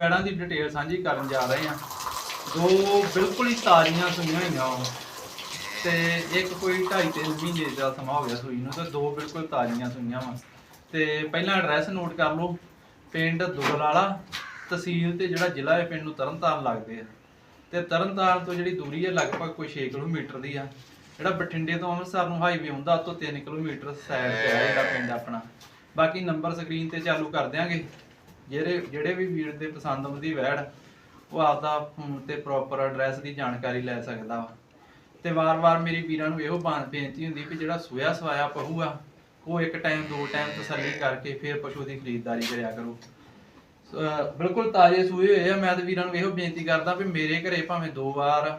ਪੈੜਾਂ ਦੀ detail ਸਾਂਝੀ ਕਰਨ ਜਾ ਰਹੇ ਹਾਂ। ਦੋ ਬਿਲਕੁਲ ਹੀ ਤਾਜ਼ੀਆਂ ਸੂਈਆਂ ਹੋਈਆਂ ਵਾ ਤੇ ਇੱਕ ਕੋਈ 2.5 3 ਮਹੀਨੇ ਦਾ ਸਮਾਂ ਹੋ ਗਿਆ ਸੂਈ ਨੂੰ, ਤੇ ਦੋ ਬਿਲਕੁਲ ਤਾਜ਼ੀਆਂ ਸੂਈਆਂ ਵਾ। ਤੇ ਪਹਿਲਾਂ ਐਡਰੈਸ ਨੋਟ ਕਰ ਲਓ। ਪਿੰਡ ਦੁਗਲਾਲਾ ਤਹਿਸੀਲ ਤੇ ਜਿਹੜਾ ਜ਼ਿਲ੍ਹਾ ਹੈ, ਪਿੰਡ ਨੂੰ ਤਰਨਤਾਰਨ ਲੱਗਦੇ ਆ। ਤੇ ਤਰਨਤਾਰਨ ਤੋਂ ਜਿਹੜੀ ਦੂਰੀ ਹੈ, ਲਗਭਗ ਕੋਈ 6 ਕਿਲੋਮੀਟਰ ਦੀ ਆ। ਜਿਹੜਾ ਬਠਿੰਡੇ ਤੋਂ ਅੰਮ੍ਰਿਤਸਰ ਨੂੰ ਹਾਈਵੇ ਹੁੰਦਾ ਉਹ ਤੋਂ 3 ਕਿਲੋਮੀਟਰ ਸਾਈਡ ਤੇ ਆ ਜਿਹੜਾ ਪਿੰਡ ਆਪਣਾ। ਬਾਕੀ ਨੰਬਰ ਸਕਰੀਨ ਤੇ ਚਾਲੂ ਕਰ ਦਿਆਂਗੇ। ਜਿਹੜੇ ਜਿਹੜੇ ਵੀ ਵੀਰ ਦੇ ਪਸੰਦ ਆਉਂਦੀ ਵੈੜ, ਉਹ ਆਪਦਾ ਫੋਨ ਤੇ ਪ੍ਰੋਪਰ ਐਡਰੈਸ ਦੀ ਜਾਣਕਾਰੀ ਲੈ ਸਕਦਾ ਵਾ। ਤੇ ਵਾਰ-ਵਾਰ ਮੇਰੀ ਵੀਰਾਂ ਨੂੰ ਇਹੋ ਬਾਣ ਬੇਨਤੀ ਹੁੰਦੀ ਵੀ ਜਿਹੜਾ ਸੋਇਆ ਸਵਾਇਆ ਪਹੂ ਆ ਉਹ ਇੱਕ ਟਾਈਮ ਦੋ ਟਾਈਮ ਤਸੱਲੀ ਕਰਕੇ ਫਿਰ ਪਸ਼ੂ ਦੀ ਖਰੀਦਦਾਰੀ ਕਰਿਆ ਕਰੋ। ਬਿਲਕੁਲ ਤਾਜ਼ੇ ਸੂਏ ਹੋਏ ਆ। ਮੈਂ ਤੇ ਵੀਰਾਂ ਨੂੰ ਇਹੋ ਬੇਨਤੀ ਕਰਦਾ ਵੀ ਮੇਰੇ ਘਰੇ ਭਾਵੇਂ ਦੋ ਵਾਰ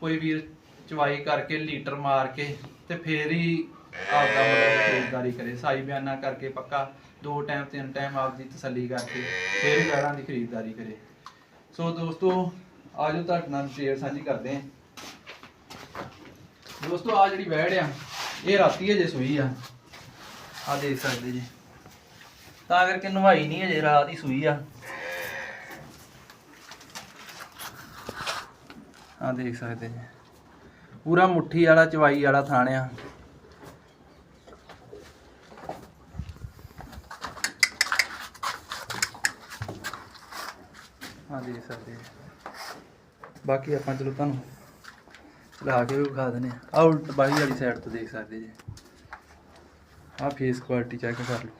ਕੋਈ ਵੀਰ ਚਵਾਈ ਕਰਕੇ ਲੀਟਰ ਮਾਰ ਕੇ ਤੇ ਫੇਰ ਹੀ ਆਪਦਾ ਮਤਲਬ ਖਰੀਦਦਾਰੀ ਕਰੇ, ਸਾਈ ਬਿਆਨਾ ਕਰਕੇ ਪੱਕਾ, ਦੋ ਟਾਈਮ ਤਿੰਨ ਟਾਈਮ ਆਪਦੀ ਤਸੱਲੀ ਕਰਕੇ ਫੇਰ ਗਾੜਾਂ ਦੀ ਖਰੀਦਦਾਰੀ ਕਰੇ। ਸੋ ਦੋਸਤੋ, ਆਜੋ ਤੁਹਾਡੇ ਨਾਲ ਸ਼ੇਅਰ ਸਾਂਝੀ ਕਰਦੇ ਹਾਂ। ਦੋਸਤੋ ਆ ਜਿਹੜੀ ਵੈੜ ਆ, ਇਹ ਰਾਤੀ ਹਜੇ ਸੂਈ ਆ। ਆ ਦੇਖ ਸਕਦੇ ਜੀ। ਤਾਂ ਕਰਕੇ ਨਵਾਈ ਨਹੀਂ ਹਜੇ, ਰਾਤ ਹੀ ਸੂਈ ਆ। ਆ ਦੇਖ ਸਕਦੇ ਜੀ। ਪੂਰਾ ਮੁੱਠੀ ਵਾਲਾ, ਚਵਾਈ ਵਾਲਾ ਥਾਣ ਆ ਆ ਦੇਖ ਸਕਦੇ ਬਾਕੀ ਆਪਾਂ ਚਲੋ ਤੁਹਾਨੂੰ ਚਲਾ ਕੇ ਵੀ ਵਿਖਾ ਦਿੰਦੇ ਆ। ਆਹ ਉਲਟ ਬਾਈ ਵਾਲੀ ਸਾਈਡ ਤੋਂ ਦੇਖ ਸਕਦੇ ਜੀ। ਆ ਫੇਸ ਕੁਆਲਿਟੀ ਚੈੱਕ ਕਰ ਲਓ।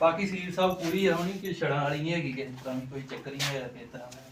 ਬਾਕੀ ਸੀਲ ਸਭ ਪੂਰੀ ਆ, ਹੋਣੀ ਕਿ ਛੜਾਂ ਵਾਲੀ ਨਹੀਂ ਹੈਗੀ ਕਿਸੇ ਤਰ੍ਹਾਂ ਦੀ, ਕੋਈ ਚੱਕਰ ਨਹੀਂ ਹੈਗਾ ਕਿਸੇ ਤਰ੍ਹਾਂ ਦਾ।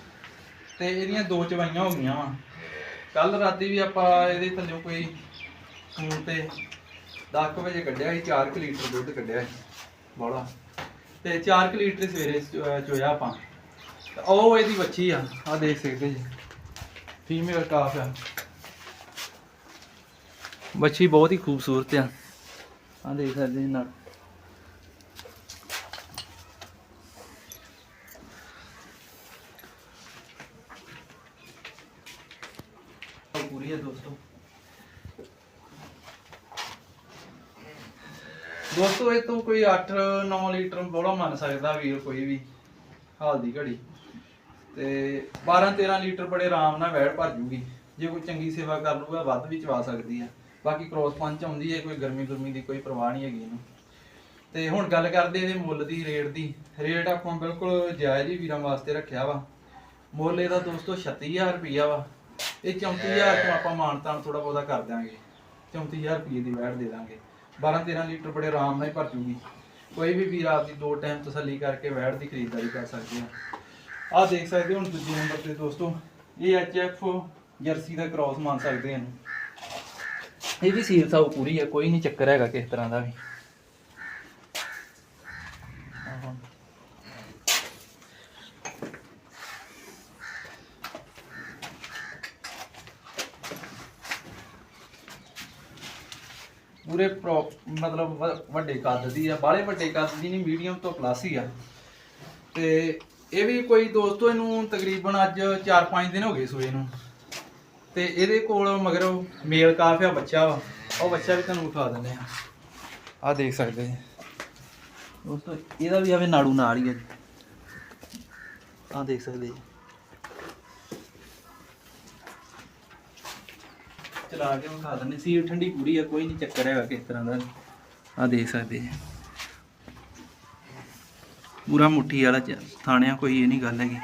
ਤੇ ਇਹਦੀਆਂ ਦੋ ਚਵਾਈਆਂ ਹੋ ਗਈਆਂ ਵਾ। ਕੱਲ ਰਾਤੀ ਵੀ ਆਪਾਂ ਇਹਦੇ ਥੱਲੇ ਕੋਈ ਫੋਨ ਤੇ 10 ਕੁ ਵਜੇ ਕੱਢਿਆ ਸੀ 4 ਲੀਟਰ ਦੁੱਧ ਕੱਢਿਆ ਸੀ, ਬੋਲਾ। ਤੇ 4 ਲੀਟਰ ਸਵੇਰੇ ਚੋ- ਚੋਇਆ ਆਪਾਂ। ਉਹ ਇਹਦੀ ਬੱਚੀ ਆ ਆ ਦੇਖ ਸਕਦੇ ਜੀ। ਫੀਮੇਲ ਕਾਫ ਆ। ਬੱਚੀ ਬਹੁਤ ਹੀ ਖੂਬਸੂਰਤ ਆ। ਆ ਦੇਖ ਸਕਦੇ ਜੀ ਨਾਲ ਉਹ ਪੂਰੀ ਹੈ ਦੋਸਤੋ ਦੋਸਤੋ ਇਹ ਤੋਂ ਕੋਈ 8-9 ਲੀਟਰ ਬੋਲਾ ਮੰਨ ਸਕਦਾ ਵੀਰ ਕੋਈ ਵੀ, ਹਾਲ ਦੀ ਘੜੀ। ਤੇ 12-13 ਲੀਟਰ ਬੜੇ ਆਰਾਮ ਨਾਲ ਵੈੜ ਭਰ ਜੂਗੀ। ਜੇ ਕੋਈ ਚੰਗੀ ਸੇਵਾ ਕਰ ਲੂਗਾ ਵੱਧ ਵੀ ਚਵਾ ਸਕਦੀ ਆ। ਬਾਕੀ ਕ੍ਰੋਸ ਪੰਚ ਆਉਂਦੀ ਹੈ ਕੋਈ ਗਰਮੀ ਗੁਰਮੀ ਦੀ ਕੋਈ ਪਰਵਾਹ ਨਹੀਂ ਹੈਗੀ ਇਹਨੂੰ। ਤੇ ਹੁਣ ਗੱਲ ਕਰਦੇ ਇਹਦੇ ਮੁੱਲ ਦੀ, ਰੇਟ ਦੀ। ਰੇਟ ਆਪਾਂ ਬਿਲਕੁਲ ਜਾਇਜ਼ ਹੀ ਵੀਰਾਂ ਵਾਸਤੇ ਰੱਖਿਆ ਵਾ। ਮੁੱਲ ਇਹਦਾ ਦੋਸਤੋ 36000 ਰੁਪਈਆ ਵਾ। ਇਹ 34000 ਤੋਂ ਆਪਾਂ ਮਾਨਤਾਨ ਥੋੜਾ ਬਹੁਤਾ ਕਰ ਦਿਆਂਗੇ। 34000 ਰੁਪਏ ਦੀ ਵੈਟ ਦੇ ਦਾਂਗੇ। 12 13 ਲੀਟਰ ਬੜੇ ਆਰਾਮ ਨਾਲ ਹੀ ਭਰ ਜੂਗੀ। ਕੋਈ ਵੀ ਵੀਰ ਆਪਦੀ ਦੋ ਟਾਈਮ ਤਸੱਲੀ ਕਰਕੇ ਵੈਟ ਦੀ ਖਰੀਦਦਾਰੀ ਕਰ ਸਕਦੇ ਆ। ਆਹ ਦੇਖ ਸਕਦੇ ਹੋ ਹੁਣ ਦੂਜੇ ਨੰਬਰ ਤੇ ਦੋਸਤੋ ਇਹ ਐਚਐਫ ਜਰਸੀ ਦਾ ਕ੍ਰਾਸ ਮੰਨ ਸਕਦੇ ਹਨ ਇਹ ਵੀ ਸੀਲ ਸਾਊ ਪੂਰੀ ਹੈ ਕੋਈ ਨਹੀਂ ਚੱਕਰ ਹੈਗਾ ਕਿਸ ਤਰ੍ਹਾਂ ਦਾ ਵੀ। ਪੂਰੇ ਮਤਲਬ ਵੱਡੇ ਕੱਦ ਦੀ ਆ, ਬਾਹਲੇ ਵੱਡੇ ਕੱਦ ਦੀ ਨਹੀਂ, ਮੀਡੀਅਮ ਤੋਂ ਪਲੱਸ ਹੀ ਆ। ਤੇ ਇਹ ਵੀ ਕੋਈ ਦੋਸਤੋ ਇਹਨੂੰ ਤਕਰੀਬਨ ਅੱਜ 4-5 ਦਿਨ ਹੋ ਗਏ ਸੂਏ ਨੂੰ। ਤੇ ਇਹਦੇ ਕੋਲ ਮਗਰ ਮੇਲ ਕਾਫ ਆ, ਬੱਚਾ ਵਾ। ਉਹ ਬੱਚਾ ਵੀ ਤੁਹਾਨੂੰ ਉਠਾ ਦਿੰਦੇ ਆ। ਆ ਦੇਖ ਸਕਦੇ ਜੀ ਦੋਸਤੋ, ਇਹਦਾ ਵੀ ਆਵੇ ਨਾੜੂ ਨਾਲ ਹੀ ਹੈ ਜੀ ਆ ਦੇਖ ਸਕਦੇ ਜੀ ਚਲਾ ਕੇ ਵਿਖਾ ਦਿੰਦੇ ਸੀਲ ਠੰਡੀ ਪੂਰੀ ਆ, ਕੋਈ ਨਹੀਂ ਚੱਕਰ ਹੈਗਾ ਕਿਸ ਤਰ੍ਹਾਂ ਦਾ। ਆ ਦੇਖ ਸਕਦੇ ਜੀ ਪੂਰਾ ਮੁੱਠੀ ਵਾਲਾ ਚ- ਥਾਣਿਆ ਕੋਈ ਇਹ ਨਹੀਂ ਗੱਲ ਹੈਗੀ।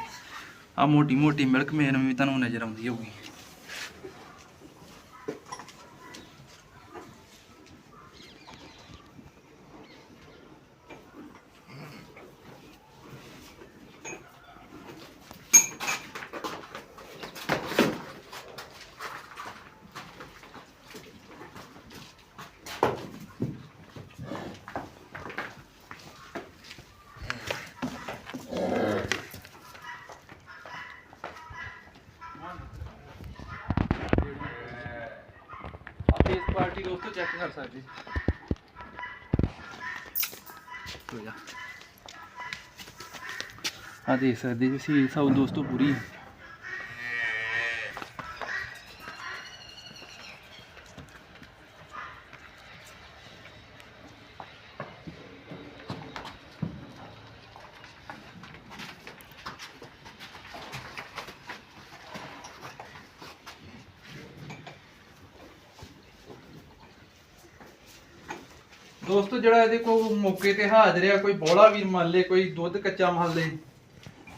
ਆ ਮੋਟੀ ਮੋਟੀ ਮਿਲਕ ਮੇਨ ਵੀ ਤੁਹਾਨੂੰ ਨਜ਼ਰ ਆਉਂਦੀ ਹੋਊਗੀ। ਚੈੱਕ ਕਰ ਸਕਦੇ ਹੋ ਆ ਦੇਖ ਸਕਦੇ ਜੀ ਸੀ ਸਭ ਦੋਸਤੋ ਪੂਰੀ ਹੈ। ਦੋਸਤੋ, ਜਿਹੜਾ ਇਹਦੇ ਕੋਲ ਮੌਕੇ ਤੇ ਹਾਜ਼ਰ ਆ, ਕੋਈ ਬੋਲਾ ਵੀਰ ਮੰਨ ਲੇ ਕੋਈ ਦੁੱਧ ਕੱਚਾ ਮੰਨ ਲੇ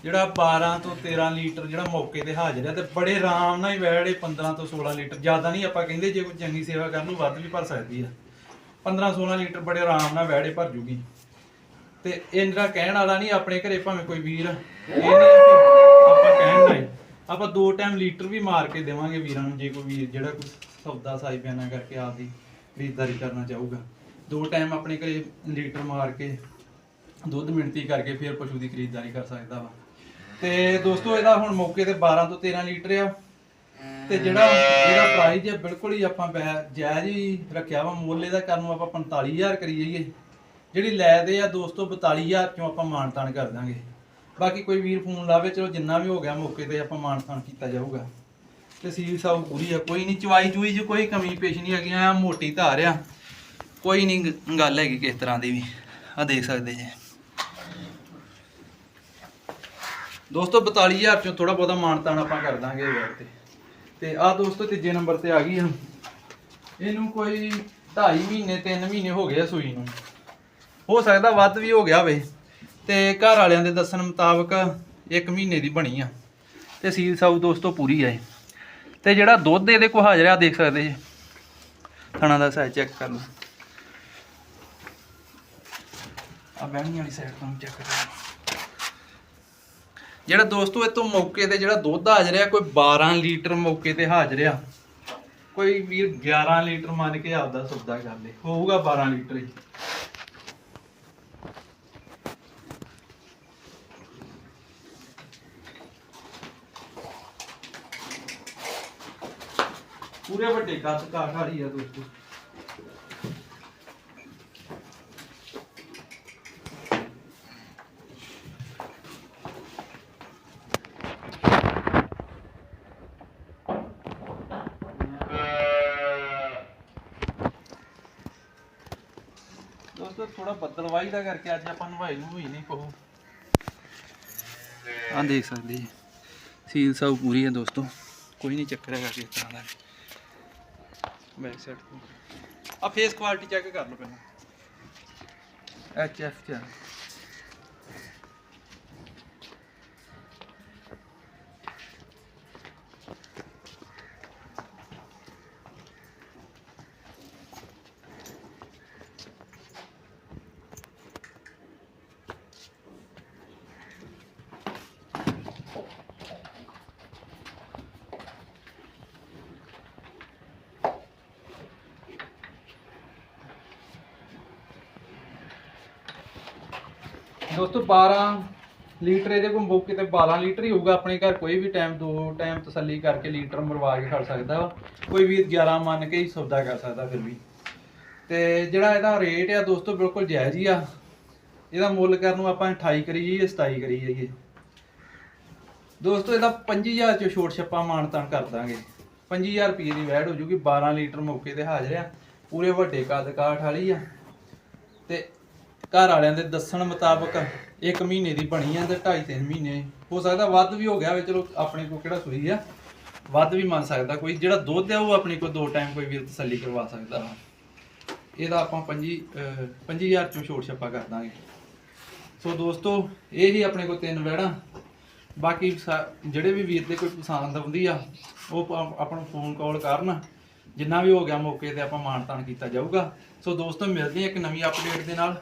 ਜਿਹੜਾ 12 ਤੋਂ 13 ਲੀਟਰ ਜਿਹੜਾ ਮੌਕੇ ਤੇ ਹਾਜ਼ਰ ਆ, ਤੇ ਬੜੇ ਆਰਾਮ ਨਾਲ ਹੀ ਵੈੜੇ 15 ਤੋਂ 16 ਲੀਟਰ, ਜ਼ਿਆਦਾ ਨਹੀਂ ਆਪਾਂ ਕਹਿੰਦੇ, ਜੇ ਕੋਈ ਚੰਗੀ ਸੇਵਾ ਕਰਨ ਨੂੰ ਵੱਧ ਵੀ ਭਰ ਸਕਦੀ ਆ। 15 16 ਲੀਟਰ ਬੜੇ ਆਰਾਮ ਨਾਲ ਵੈੜੇ ਭਰ ਜੂਗੀ। ਤੇ ਇਹ ਕਹਿਣ ਵਾਲਾ ਨਹੀਂ, ਆਪਣੇ ਘਰੇ ਭਾਵੇਂ ਕੋਈ ਵੀਰ ਇਹ ਨਹੀਂ ਆਪਾਂ ਕਹਿਣ ਦਾ ਆਪਾਂ ਦੋ ਟਾਈਮ ਲੀਟਰ ਵੀ ਮਾਰ ਕੇ ਦੇਵਾਂਗੇ ਵੀਰਾਂ ਨੂੰ, ਜੇ ਕੋਈ ਵੀਰ ਜਿਹੜਾ ਕੋਈ ਸੌਦਾ ਸਾਈ ਬਿਆਨਾ ਕਰਕੇ ਆਪਦੀ ਖਰੀਦਦਾਰੀ ਕਰਨਾ ਚਾਹੂਗਾ। ਦੋ ਟਾਈਮ ਆਪਣੇ ਘਰੇ ਲੀਟਰ ਮਾਰ ਕੇ, ਦੁੱਧ ਮਿਣਤੀ ਕਰਕੇ ਫਿਰ ਪਸ਼ੂ ਦੀ ਖਰੀਦਦਾਰੀ ਕਰ ਸਕਦਾ ਵਾ। ਤੇ ਦੋਸਤੋ, ਇਹਦਾ ਹੁਣ ਮੌਕੇ ਤੇ 12 ਤੋਂ 13 ਲੀਟਰ ਆ। ਤੇ ਜਿਹੜਾ ਇਹਦਾ ਪ੍ਰਾਈਸ ਹੈ ਬਿਲਕੁਲ ਹੀ ਆਪਾਂ ਬੈ- ਜਾਇਜ਼ ਹੀ ਰੱਖਿਆ ਵਾ। ਮੁੱਲ ਇਹਦਾ ਕਰਨ ਨੂੰ ਆਪਾਂ 45000 ਕਰੀ ਜਾਈਏ। ਜਿਹੜੀ ਲੈ ਦੇ ਆ ਦੋਸਤੋ 42000 ਚੋਂ ਆਪਾਂ ਮਾਨਤਾਨ ਕਰ ਦਾਂਗੇ। ਬਾਕੀ ਕੋਈ ਵੀਰ ਫੋਨ ਲਾਵੇ, ਚਲੋ ਜਿੰਨਾ ਵੀ ਹੋ ਗਿਆ ਮੌਕੇ ਤੇ ਆਪਾਂ ਮਾਨਤਾਨ ਕੀਤਾ ਜਾਊਗਾ। ਤੇ ਸੀਲ ਸਾਊ ਪੂਰੀ ਆ, ਕੋਈ ਨਹੀਂ ਚਵਾਈ ਚੂਈ 'ਚ ਕੋਈ ਕਮੀ ਪੇਸ਼ ਨਹੀਂ ਹੈਗੀ ਆ ਮੋਟੀ ਧਾਰ ਆ। ਕੋਈ ਨਹੀਂ ਗੱਲ ਹੈਗੀ ਕਿਸ ਤਰ੍ਹਾਂ ਦੀ ਵੀ ਆ ਦੇਖ ਸਕਦੇ ਜੇ। ਦੋਸਤੋ 42000 ਚੋਂ ਥੋੜਾ ਬਹੁਤਾ ਮਾਨਤਾਨ ਆਪਾਂ ਕਰ ਦਾਂਗੇ ਇਹ ਵੈਟ ਤੇ। ਤੇ ਆ ਦੋਸਤੋ, ਤੀਜੇ ਨੰਬਰ ਤੇ ਆ ਗਈ ਆ ਇਹਨੂੰ ਕੋਈ 2.5 ਮਹੀਨੇ 3 ਮਹੀਨੇ ਹੋ ਗਏ ਆ ਸੂਈ ਨੂੰ। ਹੋ ਸਕਦਾ ਵੱਧ ਵੀ ਹੋ ਗਿਆ ਹੋਵੇ ਤੇ ਘਰ ਵਾਲਿਆਂ ਦੇ ਦੱਸਣ ਮੁਤਾਬਕ 1 ਮਹੀਨੇ ਦੀ ਬਣੀ ਆ। ਤੇ ਸੀਲ ਸਾਊ ਦੋਸਤੋ, ਪੂਰੀ ਆ ਇਹ। ਤੇ ਜਿਹੜਾ ਦੁੱਧ ਇਹਦੇ ਕੋਲ ਹਾਜ਼ਰ ਆ ਦੇਖ ਸਕਦੇ ਜੀ। ਥਣਾ ਦਾ ਸਾਈਜ਼ ਚੈੱਕ ਕਰ ਲਓ ਆ ਬਹਿਣੀ ਵਾਲੀ ਸਾਈਡ ਤੋਂ ਚੈੱਕ ਕਰ ਜਿਹੜਾ ਦੋਸਤੋ ਇਹ ਤੋਂ ਮੌਕੇ ਤੇ ਜਿਹੜਾ ਦੁੱਧ ਹਾਜ਼ਰ ਆ, ਕੋਈ 12 ਲੀਟਰ ਮੌਕੇ ਤੇ ਹਾਜ਼ਰ ਆ। ਕੋਈ ਵੀਰ 11 ਲੀਟਰ ਮੰਨ ਕੇ ਆਪਦਾ ਸੌਦਾ ਕਰ ਲੇ। ਹੋਊਗਾ 12 ਲੀਟਰ ਹੀ। ਪੂਰੇ ਵੱਡੇ ਕੱਦ ਕਾਠ ਵਾਲੀ ਆ ਦੋਸਤੋ। ਦੋਸਤੋ ਥੋੜਾ ਬੱਦਲਵਾਈ ਦਾ ਕਰਕੇ ਅੱਜ ਆਪਾਂ ਨਵਾਈ ਨੂੰ ਹੋਈ ਨਹੀਂ ਕਹੋ। ਆ ਦੇਖ ਸਕਦੇ ਜੀ। ਸੀਲ ਸਾਊ ਪੂਰੀ ਹੈ ਦੋਸਤੋ। ਕੋਈ ਨਹੀਂ ਚੱਕਰ ਹੈਗਾ ਕਿਸ ਤਰ੍ਹਾਂ ਦਾ। ਬੈਕ ਸਾਈਡ ਤੋਂ ਆ ਫੇਸ ਕੁਆਲਿਟੀ ਚੈੱਕ ਕਰ ਲਓ ਪਹਿਲਾਂ। ਐਚ ਐਫ ਚ ਦੋਸਤੋ 12 ਲੀਟਰ ਇਹਦੇ ਕੋਲ ਮੌਕੇ ਤੇ 12 ਲੀਟਰ ਹੀ ਹੋਊਗਾ ਆਪਣੇ ਘਰ, ਕੋਈ ਵੀ ਟਾਈਮ ਦੋ ਟਾਈਮ ਤਸੱਲੀ ਕਰਕੇ ਲੀਟਰ ਮਰਵਾ ਕੇ ਖੜ ਸਕਦਾ ਵਾ ਕੋਈ ਵੀ 11 ਮੰਨ ਕੇ ਹੀ ਸੌਦਾ ਕਰ ਸਕਦਾ ਫਿਰ ਵੀ। ਤੇ ਜਿਹੜਾ ਇਹਦਾ ਰੇਟ ਆ ਦੋਸਤੋ ਬਿਲਕੁਲ ਜਾਇਜ਼ ਹੀ ਆ। ਇਹਦਾ ਮੁੱਲ ਕਰਨ ਨੂੰ ਆਪਾਂ 28 ਕਰੀ ਜਾਈਏ 27 ਕਰੀ ਜਾਈਏ। ਦੋਸਤੋ ਇਹਦਾ 25000 ਚ ਛੋਟ ਛੱਪਾ ਮਾਨਤਾਨ ਕਰ ਦਾਂਗੇ। 25000 ਰੁਪਏ ਦੀ ਵੈਡ ਹੋ ਜੂਗੀ 12 ਲੀਟਰ ਮੌਕੇ ਤੇ ਹਾਜ਼ਰ ਆ। ਪੂਰੇ ਵੱਡੇ ਕੱਦ ਕਾਠ ਵਾਲੀ ਆ। ਤੇ ਘਰ ਵਾਲਿਆਂ ਦੇ ਦੱਸਣ ਮੁਤਾਬਕ 1 ਮਹੀਨੇ ਦੀ ਬਣੀ ਆ ਤੇ 2.5 3 ਮਹੀਨੇ। ਹੋ ਸਕਦਾ ਵੱਧ ਵੀ ਹੋ ਗਿਆ ਵੇ ਚਲੋ ਆਪਣੇ ਕੋ ਕਿਹੜਾ ਸੂਈ ਆ। ਵੱਧ ਵੀ ਮੰਨ ਸਕਦਾ ਕੋਈ, ਜਿਹੜਾ ਦੁੱਧ ਆ ਉਹ ਆਪਣੇ ਕੋਲ ਦੋ ਟਾਈਮ ਕੋਈ ਵੀਰ ਤਸੱਲੀ ਕਰਵਾ ਸਕਦਾ ਵਾ। ਇਹਦਾ ਆਪਾਂ 25 ਅਹ 25000 ਚੋਂ ਛੋਟ ਛੱਪਾ ਕਰ ਦਾਂਗੇ। ਸੋ ਦੋਸਤੋ, ਇਹ ਹੀ ਆਪਣੇ ਕੋਲ ਤਿੰਨ ਵੈੜਾਂ ਬਾਕੀ ਸਾ- ਜਿਹੜੇ ਵੀ ਵੀਰ ਦੇ ਕੋਈ ਪਸੰਦ ਆਉਂਦੀ ਆ, ਉਹ ਆਪ- ਆਪਾਂ ਫੋਨ ਕਾਲ ਕਰਨ। ਜਿੰਨਾ ਵੀ ਹੋ ਗਿਆ ਮੌਕੇ ਤੇ ਆਪਾਂ ਮਾਣ ਤਾਣ ਕੀਤਾ ਜਾਊਗਾ। ਸੋ ਦੋਸਤੋ, ਮਿਲਦੇ ਹਾਂ ਇੱਕ ਨਵੀਂ ਅਪਡੇਟ ਦੇ ਨਾਲ।